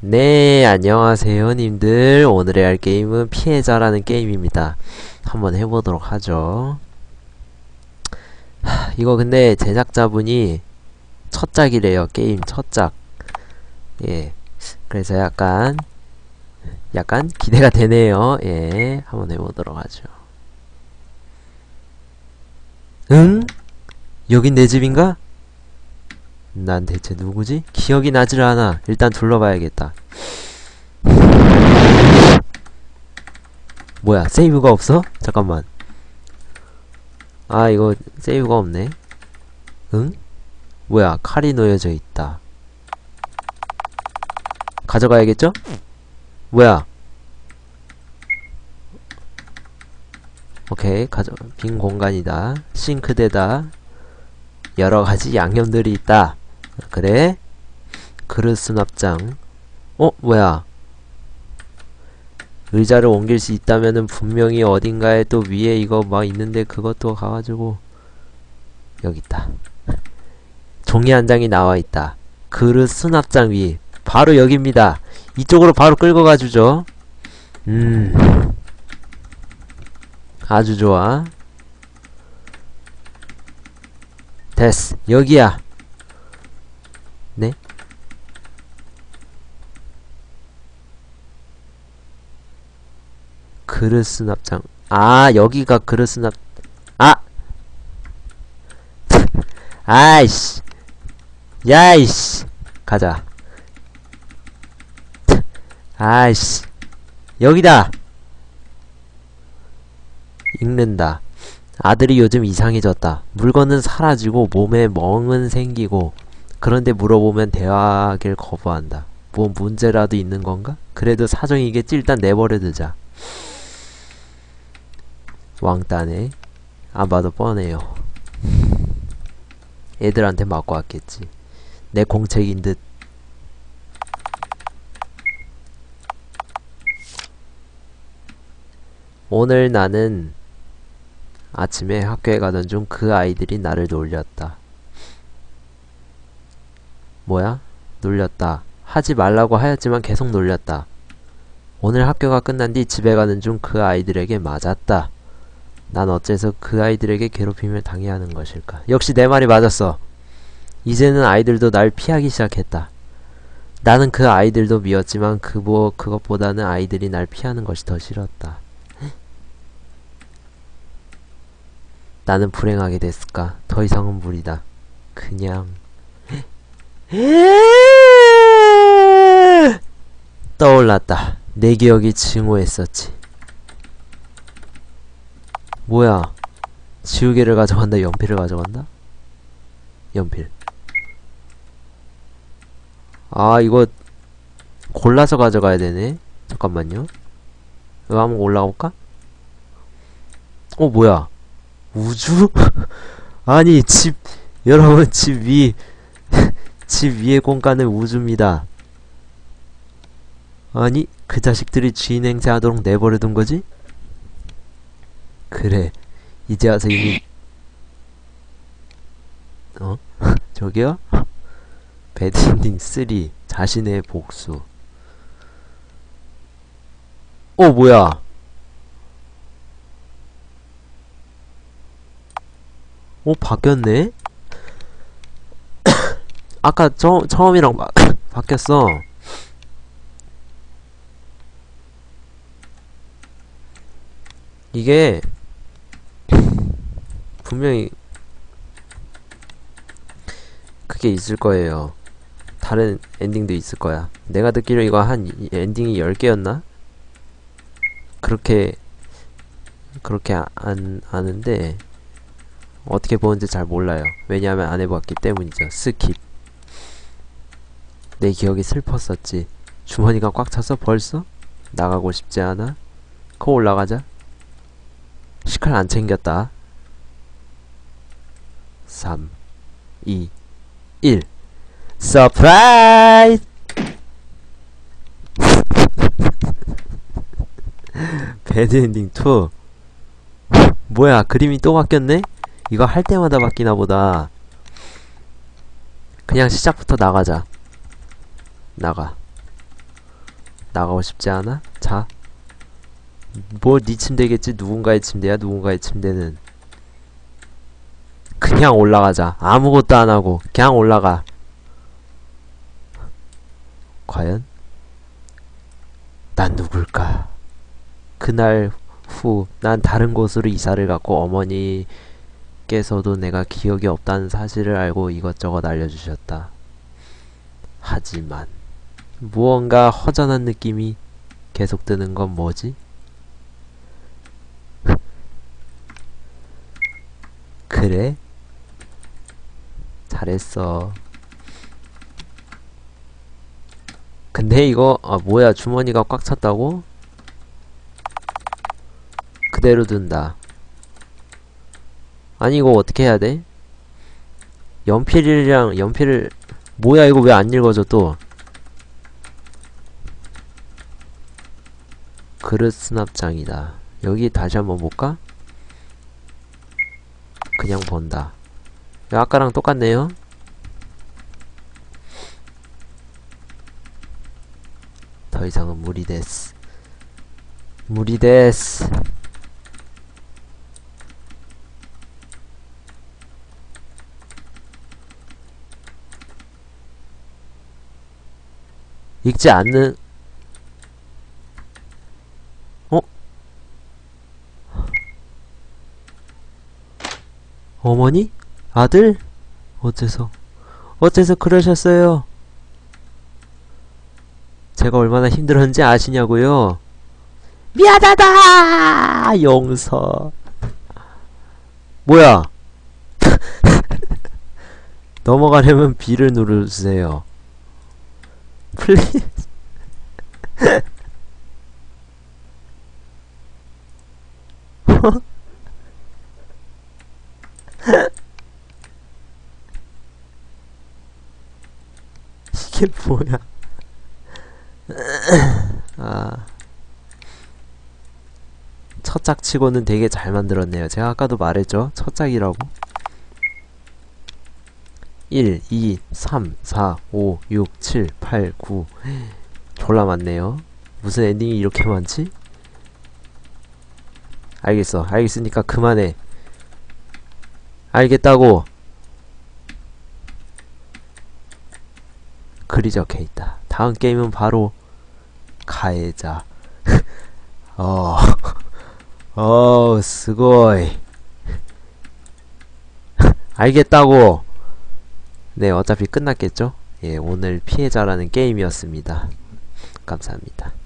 네, 안녕하세요, 님들. 오늘의 할 게임은 피해자라는 게임입니다. 한번 해보도록 하죠. 하, 이거 근데 제작자분이 첫 작이래요, 게임 첫 작. 예. 그래서 약간, 약간 기대가 되네요. 예. 한번 해보도록 하죠. 응? 여긴 내 집인가? 난 대체 누구지? 기억이 나질 않아. 일단 둘러봐야겠다. 뭐야, 세이브가 없어? 잠깐만. 아, 이거 세이브가 없네. 응? 뭐야, 칼이 놓여져 있다. 가져가야겠죠? 뭐야? 오케이, 가져, 빈 공간이다. 싱크대다. 여러 가지 양념들이 있다. 그래? 그릇 수납장. 어? 뭐야? 의자를 옮길 수 있다면은 분명히 어딘가에 또 위에 이거 막 있는데 그것도 가가지고 여기 있다. 종이 한 장이 나와 있다. 그릇 수납장 위. 바로 여기입니다. 이쪽으로 바로 끌고 가주죠. 음. 아주 좋아. 됐어. 여기야. 네? 그릇 수납장. 아, 여기가 그릇 수납. 아! 아이씨. 야이씨. 가자. 아이씨. 여기다. 읽는다. 아들이 요즘 이상해졌다. 물건은 사라지고 몸에 멍은 생기고 그런데 물어보면 대화하길 거부한다. 뭐 문제라도 있는 건가? 그래도 사정이겠지 일단 내버려 두자. 왕따네. 안 봐도 뻔해요. 애들한테 맞고 왔겠지. 내 공책인 듯. 오늘 나는 아침에 학교에 가던 중 그 아이들이 나를 놀렸다. 뭐야? 놀렸다. 하지 말라고 하였지만 계속 놀렸다. 오늘 학교가 끝난 뒤 집에 가는 중 그 아이들에게 맞았다. 난 어째서 그 아이들에게 괴롭힘을 당해야 하는 것일까? 역시 내 말이 맞았어. 이제는 아이들도 날 피하기 시작했다. 나는 그 아이들도 미웠지만 그 뭐 그것보다는 아이들이 날 피하는 것이 더 싫었다. 나는 불행하게 됐을까? 더 이상은 무리다. 그냥 떠올랐다. 내 기억이 증오했었지. 뭐야? 지우개를 가져간다. 연필을 가져간다? 연필. 아 이거 골라서 가져가야 되네. 잠깐만요. 이거 한번 올라가 볼까? 어 뭐야? 우주? 아니 집 여러분 집 위 집 위의 공간은 우주입니다. 아니 그 자식들이 주인 행세하도록 내버려둔 거지? 그래 이제 와서 이미 어? 저기요? 배드엔딩 3 자신의 복수 어 뭐야 오 바뀌었네? 아까 처, 처음이랑 바, 바뀌었어 이게 분명히 그게 있을 거예요 다른 엔딩도 있을 거야 내가 듣기로 이거 한 엔딩이 10개였나? 그렇게 그렇게 아, 안 아는데 어떻게 보는지 잘 몰라요. 왜냐하면 안 해봤기 때문이죠. 스킵. 내 기억이 슬펐었지. 주머니가 꽉 차서 벌써? 나가고 싶지 않아? 코 올라가자. 시칼 안 챙겼다. 3, 2, 1. 서프라이즈! 배드엔딩 2. 뭐야, 그림이 또 바뀌었네? 이거 할 때마다 바뀌나 보다. 그냥 시작부터 나가자. 나가. 나가고 싶지 않아? 자. 뭐 네 침대겠지? 누군가의 침대야, 누군가의 침대는. 그냥 올라가자. 아무것도 안 하고 그냥 올라가. 과연? 난 누굴까? 그날 후 난 다른 곳으로 이사를 갔고 어머니께서도 내가 기억이 없다는 사실을 알고 이것저것 알려주셨다. 하지만 무언가 허전한 느낌이 계속 드는 건 뭐지? 그래? 잘했어. 근데 이거 아 뭐야 주머니가 꽉 찼다고? 그대로 둔다. 아니 이거 어떻게 해야 돼? 연필이랑 연필을 뭐야 이거 왜 안 읽어져 또? 그릇 수납장이다. 여기 다시 한번 볼까? 그냥 본다. 야, 아까랑 똑같네요. 더 이상은 무리 데스. 무리 데스. 읽지 않는 어? 어머니? 아들? 어째서? 어째서 그러셨어요? 제가 얼마나 힘들었는지 아시냐고요? 미안하다! 용서. 뭐야? 넘어가려면 B를 누르세요. 플리즈. 이게 뭐야? 아. 첫 짝치고는 되게 잘 만들었네요. 제가 아까도 말했죠? 첫 짝이라고. 1, 2, 3, 4, 5, 6, 7, 8, 9. 졸라 많네요. 무슨 엔딩이 이렇게 많지? 알겠어. 알겠으니까 그만해. 알겠다고. 글이 적혀 있다. 다음 게임은 바로 가해자. 어, 어, 스고이. 알겠다고. 네, 어차피 끝났겠죠? 예, 오늘 피해자라는 게임이었습니다. 감사합니다.